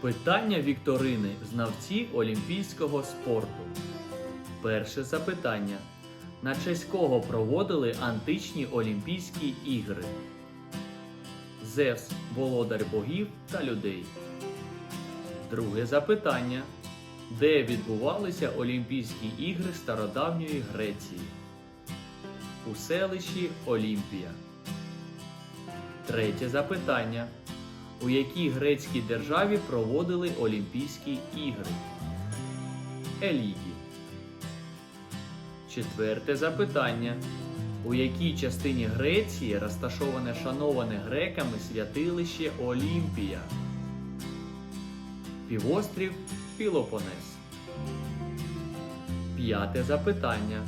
Питання вікторини знавці олімпійського спорту. Перше запитання. На честь кого проводили античні Олімпійські ігри? Зевс, володар богів та людей. Друге запитання. Де відбувалися Олімпійські ігри стародавньої Греції? У селищі Олімпія. Третє запитання. У якій грецькій державі проводили Олімпійські ігри? Еліді. Четверте запитання. У якій частині Греції розташоване шановане греками святилище Олімпія? Півострів Пілопонес. П'яте запитання.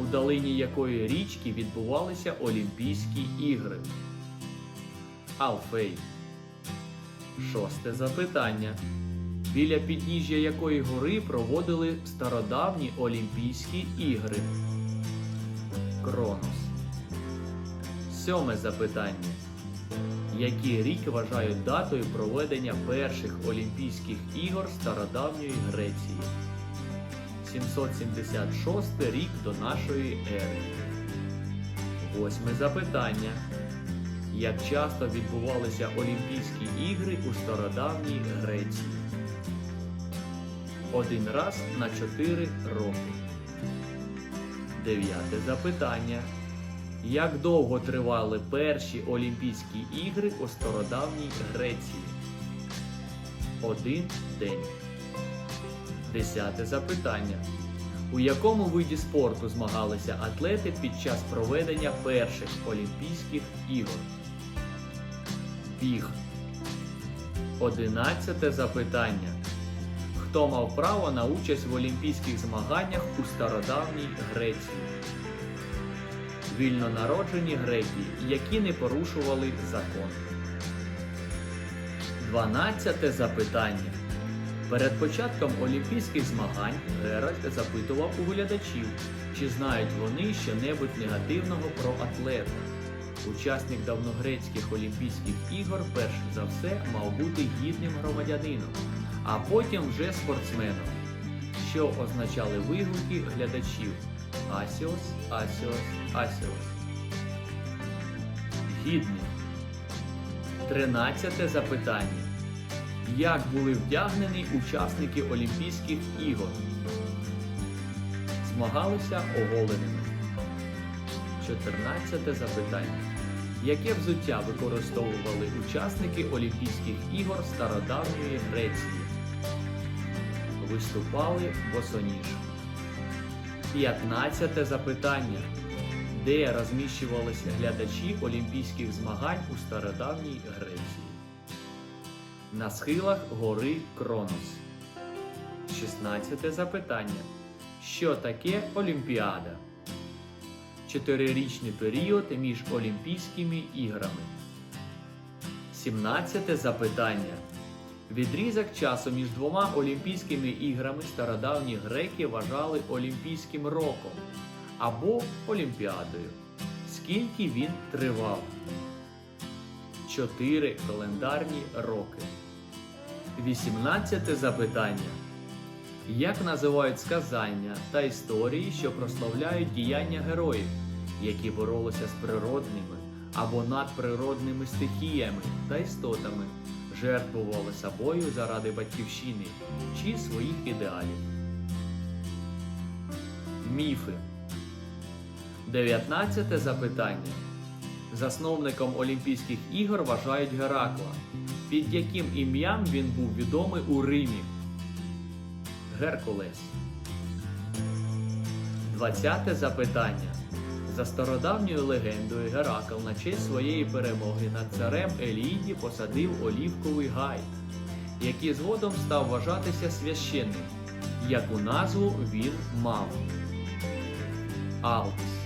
У долині якої річки відбувалися Олімпійські ігри? Алфей. Шосте запитання. Біля підніжжя якої гори проводили стародавні Олімпійські ігри? Кронос. Сьоме запитання. Який рік вважають датою проведення перших Олімпійських ігор стародавньої Греції? 776 рік до нашої ери. Восьме запитання. Як часто відбувалися Олімпійські ігри у стародавній Греції? Один раз на 4 роки. Дев'яте запитання. Як довго тривали перші Олімпійські ігри у стародавній Греції? Один день. Десяте запитання. У якому виді спорту змагалися атлети під час проведення перших Олімпійських ігор? Біг. Одинадцяте запитання. Хто мав право на участь в олімпійських змаганнях у стародавній Греції? Вільно народжені греки, які не порушували закон. Дванадцяте запитання. Перед початком олімпійських змагань Геральт запитував у глядачів, чи знають вони щонебудь негативного про атлета. Учасник давногрецьких Олімпійських ігор перш за все мав бути гідним громадянином, а потім вже спортсменом, що означали вигуки глядачів Асіос, Асіос, Асіос. Гідний. Тринадцяте запитання. Як були вдягнені учасники Олімпійських ігор? Змагалися оголеними. 14 запитання. Яке взуття використовували учасники Олімпійських ігор стародавньої Греції? Виступали босоніж. 15 запитання. Де розміщувалися глядачі Олімпійських змагань у стародавній Греції? На схилах гори Кронос. 16 запитання. Що таке Олімпіада? Чотирирічний період між Олімпійськими іграми. 17 запитання. Відрізок часу між двома Олімпійськими іграми стародавні греки вважали Олімпійським роком або Олімпіадою. Скільки він тривав? 4 календарні роки. 18 запитання. Як називають сказання та історії, що прославляють діяння героїв, які боролися з природними або надприродними стихіями та істотами, жертвували собою заради батьківщини чи своїх ідеалів? Міфи. 19 запитання. Засновником Олімпійських ігор вважають Геракла, під яким ім'ям він був відомий у Римі. Геркулес. 20 запитання. За стародавньою легендою Геракл на честь своєї перемоги над царем Еліді посадив олівковий гай, який згодом став вважатися священним, яку назву він мав. Алпс.